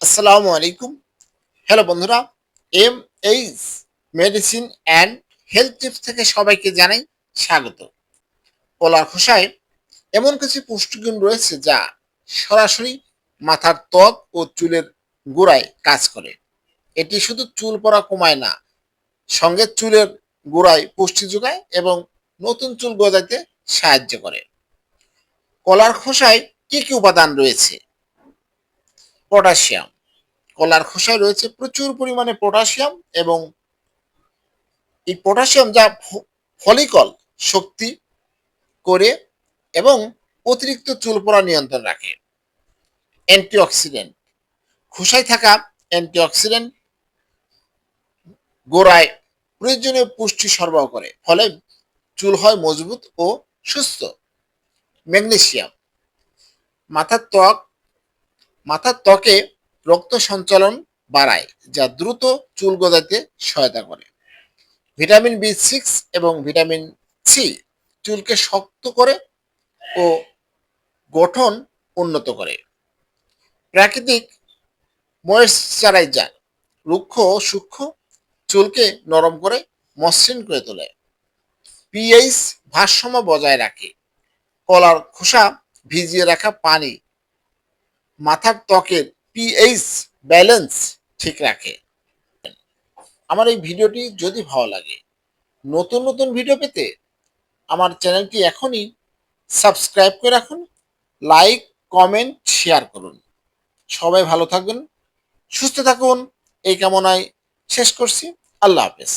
আসসালামু আলাইকুম। হ্যালো বন্ধুরা M H medicine and health tips থেকে সবাইকে জানাই স্বাগত। কলার খোসায় এমন কিছু পুষ্টিগুণ রয়েছে যা সরাসরি মাথার ত্বক ও চুলের গোড়ায় কাজ করে। এটি শুধু চুল পড়া কমায় না, সঙ্গে চুলের গোড়ায় পুষ্টি যোগায় এবং নতুন চুল গজাতে সাহায্য করে। কলার খোসায় কি কি উপাদান রয়েছে? পটাশিয়াম। কলার খোসায় রয়েছে প্রচুর পরিমাণে পটাশিয়াম এবং এই পটাশিয়াম যা ফলিকল শক্তি করে এবং অতিরিক্ত চুল পড়া নিয়ন্ত্রণ রাখে। অ্যান্টিঅক্সিডেন্ট। খোসায় থাকা অ্যান্টিঅক্সিডেন্ট গোড়ায় প্রয়োজনীয় পুষ্টি সরবরাহ করে, ফলে চুল হয় মজবুত ও সুস্থ। ম্যাগনেসিয়াম। মাথার ত্বক মাথার ত্বকে রক্ত সঞ্চালন বাড়ায়, যা দ্রুত চুল গজাতে সহায়তা করে। ভিটামিন বি সিক্স এবং ভিটামিন সি চুলকে শক্ত করে ও গঠন উন্নত করে। প্রাকৃতিক ময়েশ্চারাইজার রুক্ষ ও সূক্ষ্ম চুলকে নরম করে মসৃণ করে তোলে। পিএইচ ভারসাম্য বজায় রাখে। কলার খোসা ভিজিয়ে রাখা পানি মাথার ত্বকের পিএইচ ব্যালেন্স ঠিক রাখে। আমার এই ভিডিওটি যদি ভালো লাগে, নতুন নতুন ভিডিও পেতে আমার চ্যানেলটি এখনই সাবস্ক্রাইব করে রাখুন লাইক কমেন্ট শেয়ার করুন। সবাই ভালো থাকবেন, সুস্থ থাকুন, এই কামনায় শেষ করছি। আল্লাহ হাফেজ।